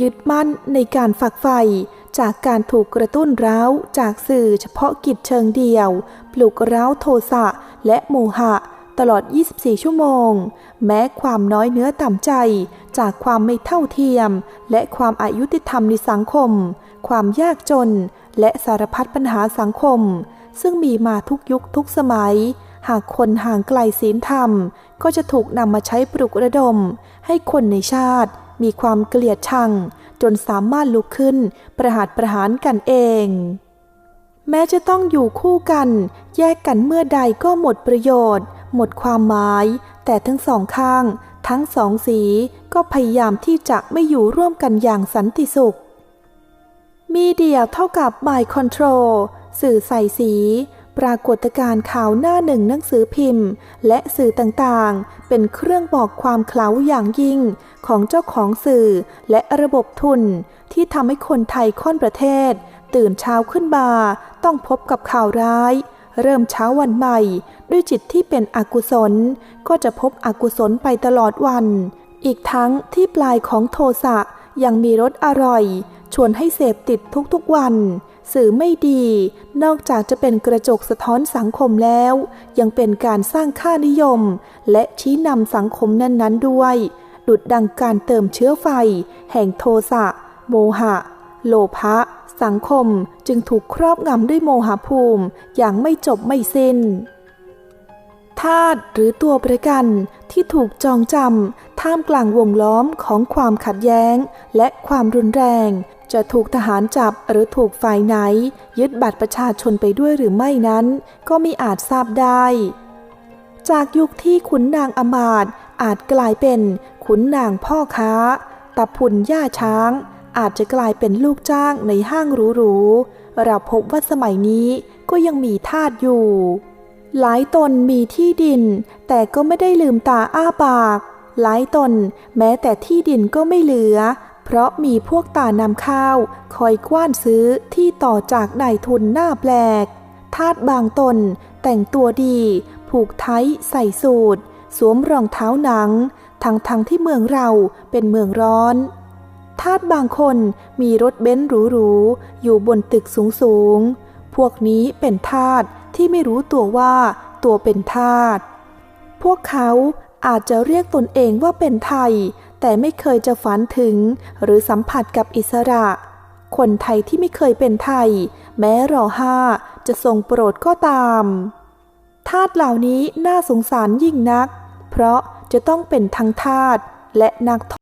ยึดมั่นในการฝักใฝ่จากการถูกกระตุ้นร้าวจากสื่อเฉพาะกิจเชิงเดียว ปลุกร้าวโทสะและโมหะ ตลอด 24 ชั่วโมง แม้ความน้อยเนื้อต่ำใจ จากความไม่เท่าเทียม และความอายุติธรรมในสังคม ความยากจน และสารพัดปัญหาสังคม ซึ่งมีมาทุกยุคทุกสมัย หากคนห่างไกลศีลธรรม ก็จะถูกนำมาใช้ปลุกระดม ให้คนในชาติ มีความเกลียดชัง จนสามารถลุกขึ้นประหารประหารกันเอง แม้จะต้องอยู่คู่กัน แยกกันเมื่อใดก็หมดประโยชน์ หมดความหมาย แต่ทั้งสองข้าง ทั้งสองสีก็พยายามที่จะไม่อยู่ร่วมกันอย่างสันติสุขมีเดียเท่ากับ My Control สื่อใส่สี ปรากฏการณ์ข่าวหน้าหนึ่งหนังสือพิมพ์ และสื่อต่างๆ เป็นเครื่องบอกความเคล้าอย่างยิ่งของเจ้าของสื่อและระบบทุน ที่ทำให้คนไทยค่อนประเทศ ตื่นเช้าขึ้นมาต้องพบกับข่าวร้าย เริ่มเช้าวันใหม่ ด้วยจิตที่เป็นอกุศล ก็จะพบอกุศลไปตลอดวัน อีกทั้งที่ปลายของโทสะยังมีรสอร่อย ชวนให้เสพติดทุกๆวัน สื่อไม่ดี นอกจากจะเป็นกระจกสะท้อนสังคมแล้ว ยังเป็นการสร้างค่านิยม และชี้นำสังคมนั้นๆด้วย ดุดดังการเติมเชื้อไฟ แห่งโทสะ โมหะ โลภะ สังคมจึงถูกครอบงำด้วยโมหภูมิ อย่างไม่จบไม่สิ้นธาตุหรือตัวประกันที่ถูกจองจำ ท่ามกลางวงล้อมของความขัดแย้ง และความรุนแรง จะถูกทหารจับหรือถูกฝ่ายไหน ยึดบัตรประชาชนไปด้วยหรือไม่นั้น ก็มีอาจทราบได้ จากยุคที่ขุนนางอมาตย์อาจกลายเป็นขุนนางพ่อค้าตับผุนย่าช้าง อาจจะกลายเป็นลูกจ้างในห้างหรูๆเราพบว่าสมัยนี้ก็ยังมีทาสอยู่ หลายตนมีที่ดิน แต่ก็ไม่ได้ลืมตาอ้าปาก หลายตนแม้แต่ที่ดินก็ไม่เหลือ เพราะมีพวกตานำข้าว คอยกว้านซื้อที่ต่อจากนายทุนหน้าแปลก ทาสบางตนแต่งตัวดี ผูกไทยใส่สูทสวมรองเท้าหนัง ทั้งทั้งที่เมืองเราเป็นเมืองร้อน ทาสบางคนมีรถเบนซ์หรูๆ อยู่บนตึกสูงๆ พวกนี้เป็นทาสที่ไม่รู้ตัวว่าตัวเป็นทาสพวกเขา อาจจะเรียกตนเองว่าเป็นไทย แต่ไม่เคยจะฝันถึง หรือสัมผัสกับอิสระ คนไทยที่ไม่เคยเป็นไทย แม้รอห้าจะทรงโปรดก็ตามทาตเหล่านี้น่าสงสารยิ่งนัก เพราะจะต้องเป็นทั้งทาตและนักท